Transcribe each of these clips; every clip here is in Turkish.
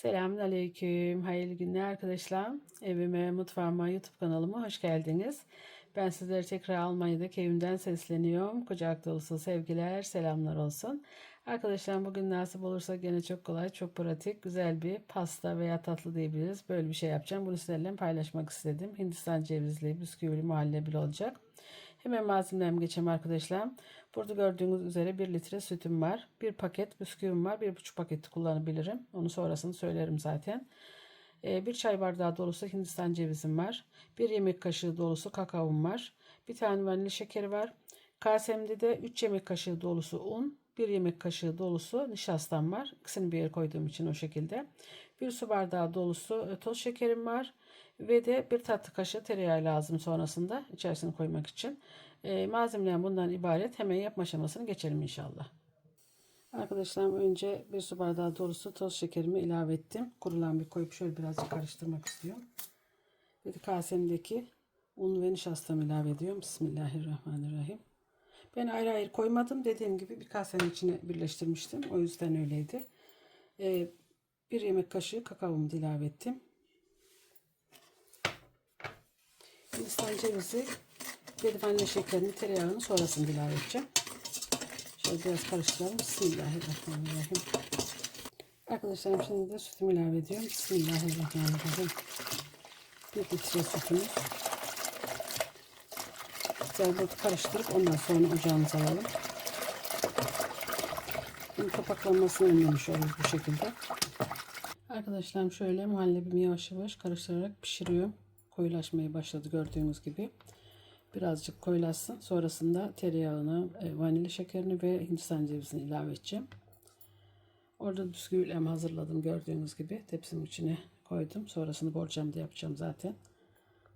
Selamünaleyküm. Hayırlı günler arkadaşlar. Evime, mutfağıma, YouTube kanalıma hoş geldiniz. Ben sizlere tekrar Almanya'daki evimden sesleniyorum. Kucak dolusu sevgiler, selamlar olsun. Arkadaşlar bugün nasip olursa gene çok kolay, çok pratik, güzel bir pasta veya tatlı diyebiliriz. Böyle bir şey yapacağım. Bunu sizlerle paylaşmak istedim. Hindistan cevizli, bisküvili, muhallebili olacak. Hemen malzemelerime geçelim arkadaşlar. Burada gördüğünüz üzere 1 litre sütüm var. Bir paket bisküvim var. 1,5 paketi kullanabilirim. Onu sonrasını söylerim zaten. Ee, bir çay bardağı dolusu Hindistan cevizim var. Bir yemek kaşığı dolusu kakaom var. Bir tane vanilya şekeri var. Kasemde de 3 yemek kaşığı dolusu un. Bir yemek kaşığı dolusu nişastam var. İkisini bir yere koyduğum için o şekilde. Bir su bardağı dolusu e, toz şekerim var. Ve de bir tatlı kaşığı tereyağı lazım sonrasında içerisine koymak için. E, malzemeler bundan ibaret. Hemen yapma aşamasını geçelim inşallah. Arkadaşlar önce bir su bardağı dolusu toz şekerimi ilave ettim. Kurulan bir koyup şöyle birazcık karıştırmak istiyorum. Bir de kasemdeki un ve nişastamı ilave ediyorum. Bismillahirrahmanirrahim. Ben ayrı ayrı koymadım. Dediğim gibi bir kasenin içine birleştirmiştim. O yüzden öyleydi. Ee, bir yemek kaşığı kakaomu ilave ettim. Hindistan cevizi vanilya şekerini, tereyağını sonrasında ilave edeceğim. Şöyle biraz karıştıralım. Bismillahirrahmanirrahim. Arkadaşlarım şimdi de sütümü ilave ediyorum. Bismillahirrahmanirrahim. Bir litre sütümüz. Güzel karıştırıp ondan sonra ocağımıza alalım. Şimdi topaklanmasını önlemiş oluruz bu şekilde. Arkadaşlarım şöyle muhallebimi yavaş yavaş karıştırarak pişiriyorum. Koyulaşmaya başladı gördüğünüz gibi. Birazcık koyulaşsın. Sonrasında tereyağını, e, vanilya şekerini ve hindistan cevizini ilave edeceğim. Orada bisküvilerimi hazırladım gördüğünüz gibi. Tepsimin içine koydum. Sonrasını borcamda yapacağım zaten.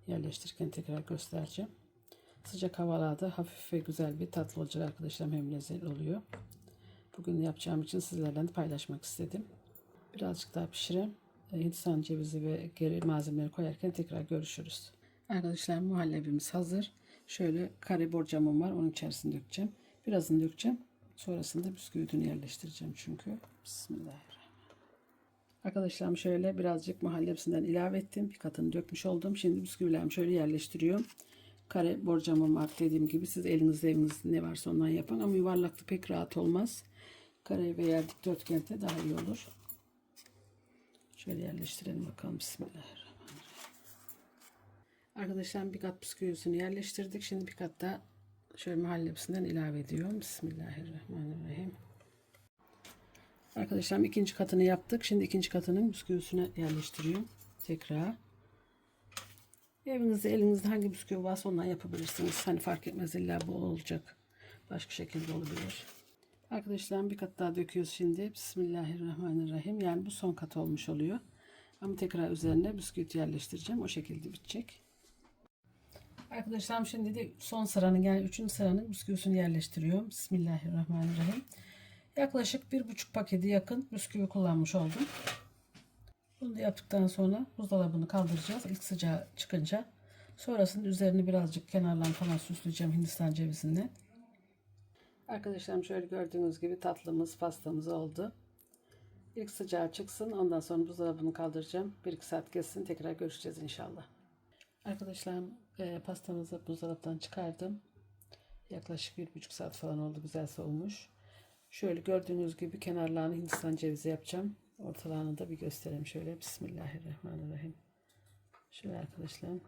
Yerleştirirken tekrar göstereceğim. Sıcak havalarda hafif ve güzel bir tatlı olacak arkadaşlarım. Hem lezzetli oluyor. Bugün yapacağım için sizlerle de paylaşmak istedim. Birazcık daha pişireyim. E, Hindistan cevizi ve geri malzemeleri koyarken tekrar görüşürüz. Arkadaşlar muhallebimiz hazır. Şöyle kare borcamım var. Onun içerisine dökeceğim. Birazını dökeceğim. Sonrasında bisküvitini yerleştireceğim çünkü. Bismillahirrahmanirrahim. Arkadaşlarım şöyle birazcık muhallebisinden ilave ettim. Bir katını dökmüş oldum. Şimdi bisküvilerimi şöyle yerleştiriyorum. Kare borcamım var dediğim gibi. Siz elinizde evinizde ne varsa ondan yapın. Ama yuvarlaklı pek rahat olmaz. Kare veya dikdörtgende daha iyi olur. Şöyle yerleştirelim bakalım. Bismillahirrahmanirrahim. Arkadaşlar bir kat bisküvisini yerleştirdik. Şimdi bir kat da şöyle muhallebisinden ilave ediyorum. Bismillahirrahmanirrahim. Arkadaşlar ikinci katını yaptık. Şimdi ikinci katının bisküvisine yerleştiriyorum. Tekrar. Evinizde elinizde hangi bisküvi varsa ondan yapabilirsiniz. Hani fark etmez illa bu olacak. Başka şekilde olabilir. Arkadaşlar bir kat daha döküyoruz şimdi. Bismillahirrahmanirrahim. Yani bu son kat olmuş oluyor. Ama tekrar üzerine bisküvit yerleştireceğim. O şekilde bitecek. Arkadaşlar şimdi de son sıranın yani üçüncü sıranın bisküvisini yerleştiriyorum. Bismillahirrahmanirrahim. Yaklaşık bir buçuk paketi yakın bisküvi kullanmış oldum. Bunu da yaptıktan sonra buzdolabını kaldıracağız. İlk sıcağı çıkınca. Sonrasında üzerini birazcık kenarlarını falan süsleyeceğim Hindistan cevizinden. Arkadaşlarım şöyle gördüğünüz gibi tatlımız pastamız oldu. İlk sıcağı çıksın ondan sonra buzdolabını kaldıracağım. 1-2 saat geçsin tekrar görüşeceğiz inşallah. Arkadaşlarım e, pastamızı buzdolaptan çıkardım. Yaklaşık 1,5 saat falan oldu güzel soğumuş. Şöyle gördüğünüz gibi kenarlarını Hindistan cevizi yapacağım. Ortalarını da bir göstereyim şöyle. Bismillahirrahmanirrahim. Şöyle arkadaşlarım.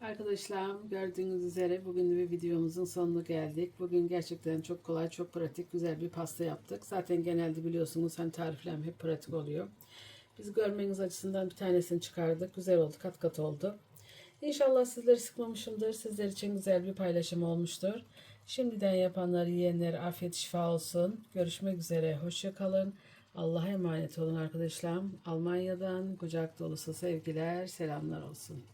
Arkadaşlarım gördüğünüz üzere bugün bir videomuzun sonuna geldik. Bugün gerçekten çok kolay, çok pratik, güzel bir pasta yaptık. Zaten genelde biliyorsunuz hani tariflerim hep pratik oluyor. Biz görmeniz açısından bir tanesini çıkardık. Güzel oldu, kat kat oldu. İnşallah sizleri sıkmamışımdır. Sizler için güzel bir paylaşım olmuştur. Şimdiden yapanlar, yiyenler afiyet şifa olsun. Görüşmek üzere. Hoşça kalın. Allah'a emanet olun arkadaşlarım. Almanya'dan kucak dolusu sevgiler, selamlar olsun.